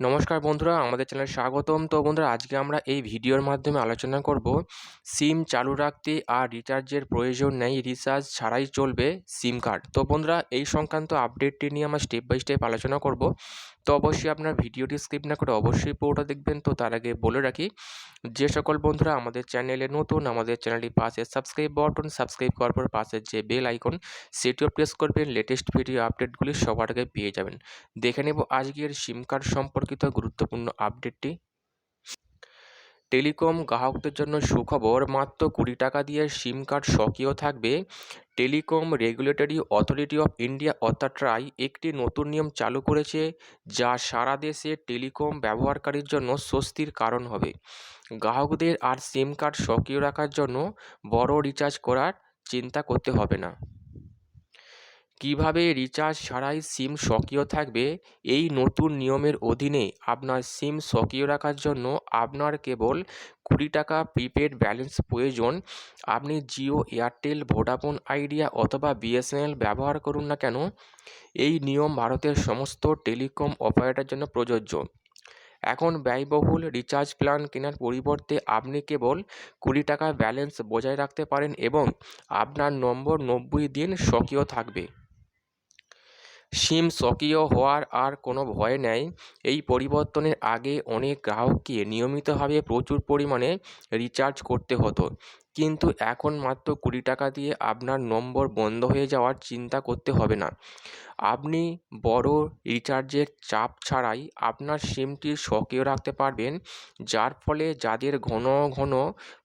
নমস্কার বন্ধুরা, আমাদের চ্যানেলে স্বাগতম। তো বন্ধুরা, আজকে আমরা এই ভিডিওর মাধ্যমে আলোচনা করব সিম চালু রাখতে আর রিচার্জের প্রয়োজন নেই, রিচার্জ ছাড়াই চলবে সিম কার্ড। তো বন্ধুরা, এই সংক্রান্ত আপডেটটি নিয়ে আমরা স্টেপ বাই স্টেপ আলোচনা করব। তো অবশ্যই আপনার ভিডিওটি স্কিপ না করে অবশ্যই পুরোটা দেখবেন। তো তার আগে বলে রাখি, যে সকল বন্ধুরা আমাদের চ্যানেলে নতুন, আমাদের চ্যানেলটি পাশে সাবস্ক্রাইব বটন সাবস্ক্রাইব করার পর পাশের যে বেল আইকন সেটিও প্রেস করবেন। লেটেস্ট ভিডিও আপডেটগুলি সবার আগে পেয়ে যাবেন। দেখে নেব আজকের সিম কার্ড সম্পর্কিত গুরুত্বপূর্ণ আপডেটটি টেলিকম গ্রাহকদের জন্য সুখবর, মাত্র কুড়ি টাকা দিয়ে সিম কার্ড সক্রিয় থাকবে। Telecom regulatory authority of India অর্থাৎ ট্রাই একটি নতুন নিয়ম চালু করেছে যা সারা দেশে টেলিকম ব্যবহারকারীর জন্য স্বস্তির কারণ হবে। গ্রাহকদের আর সিম কার্ড সক্রিয় রাখার জন্য বড় রিচার্জ করার চিন্তা করতে হবে না। কীভাবে রিচার্জ ছাড়াই সিম সক্রিয় থাকবে? এই নতুন নিয়মের অধীনে আপনার সিম সক্রিয় রাখার জন্য আপনার কেবল কুড়ি টাকা প্রিপেড ব্যালেন্স প্রয়োজন। আপনি জিও, এয়ারটেল, ভোডাফোন, আইডিয়া অথবা বিএসএনএল ব্যবহার করুন না কেন? এই নিয়ম ভারতের সমস্ত টেলিকম অপারেটর জন্য প্রযোজ্য। এখন ব্যয়বহুল রিচার্জ প্ল্যান কেনার পরিবর্তে আপনি কেবল কুড়ি টাকা ব্যালেন্স বজায় রাখতে পারেন এবং আপনার নম্বর নব্বই দিন সক্রিয় থাকবে। সিম সক্রিয় হওয়ার আর কোনো ভয় নেই। এই পরিবর্তনের আগে অনেক গ্রাহককে নিয়মিতভাবে প্রচুর পরিমাণে রিচার্জ করতে হতো। কিন্তু এখন মাত্র কুড়ি টাকা দিয়ে আপনার নম্বর বন্ধ হয়ে যাওয়ার চিন্তা করতে হবে না। আপনি বড় রিচার্জের চাপ ছাড়াই আপনার সিমটি সক্রিয় রাখতে পারবেন, যার ফলে যাদের ঘন ঘন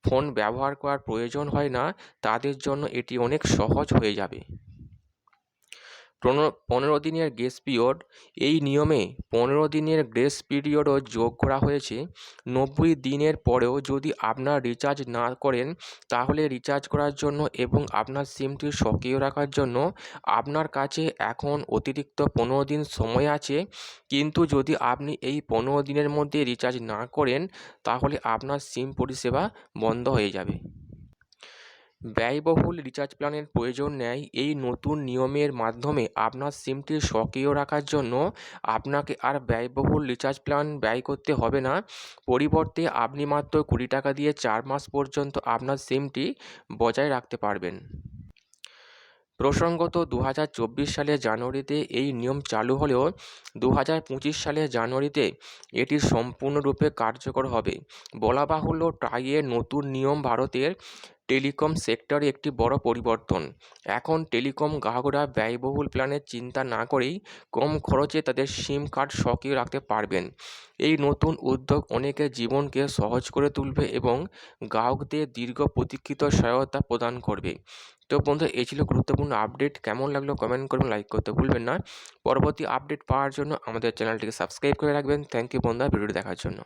ফোন ব্যবহার করার প্রয়োজন হয় না, তাদের জন্য এটি অনেক সহজ হয়ে যাবে। পনেরো দিনের গ্রেস পিরিয়ড এই নিয়মে পনেরো দিনের গ্রেস পিরিয়ডও যোগ করা হয়েছে। নব্বই দিনের পরেও যদি আপনার রিচার্জ না করেন, তাহলে রিচার্জ করার জন্য এবং আপনার সিমটি সক্রিয় রাখার জন্য আপনার কাছে এখন অতিরিক্ত পনেরো দিন সময় আছে। কিন্তু যদি আপনি এই পনেরো দিনের মধ্যে রিচার্জ না করেন, তাহলে আপনার সিম পরিষেবা বন্ধ হয়ে যাবে। ব্যয়বহুল রিচার্জ প্ল্যানের প্রয়োজন নেই এই নতুন নিয়মের মাধ্যমে আপনার সিমটি সক্রিয় রাখার জন্য আপনাকে আর ব্যয়বহুল রিচার্জ প্ল্যান ব্যয় করতে হবে না। পরিবর্তে আপনি মাত্র কুড়ি টাকা দিয়ে চার মাস পর্যন্ত আপনার সিমটি বজায় রাখতে পারবেন। প্রসঙ্গত দু হাজার চব্বিশ সালের জানুয়ারিতে এই নিয়ম চালু হলেও দু হাজার পঁচিশ সালের জানুয়ারিতে এটি সম্পূর্ণরূপে কার্যকর হবে। বলা বাহুল্য ট্রাইয়ের নতুন নিয়ম ভারতের টেলিকম সেক্টরে একটি বড় পরিবর্তন। এখন টেলিকম গ্রাহকরা ব্যয়বহুল প্ল্যানের চিন্তা না করেই কম খরচে তাদের সিম কার্ড সক্রিয় রাখতে পারবেন। এই নতুন উদ্যোগ অনেকের জীবনকে সহজ করে তুলবে এবং গ্রাহকদের দীর্ঘ প্রতীক্ষিত সহায়তা প্রদান করবে। তো বন্ধু, এই ছিল গুরুত্বপূর্ণ আপডেট। কেমন লাগল কমেন্ট করবেন লাইক করতে ভুলবেন না। পরবর্তী আপডেট পাওয়ার জন্য আমাদের চ্যানেলটিকে সাবস্ক্রাইব করে রাখবেন। থ্যাংক ইউ বন্ধুরা ভিডিওটি দেখার জন্য।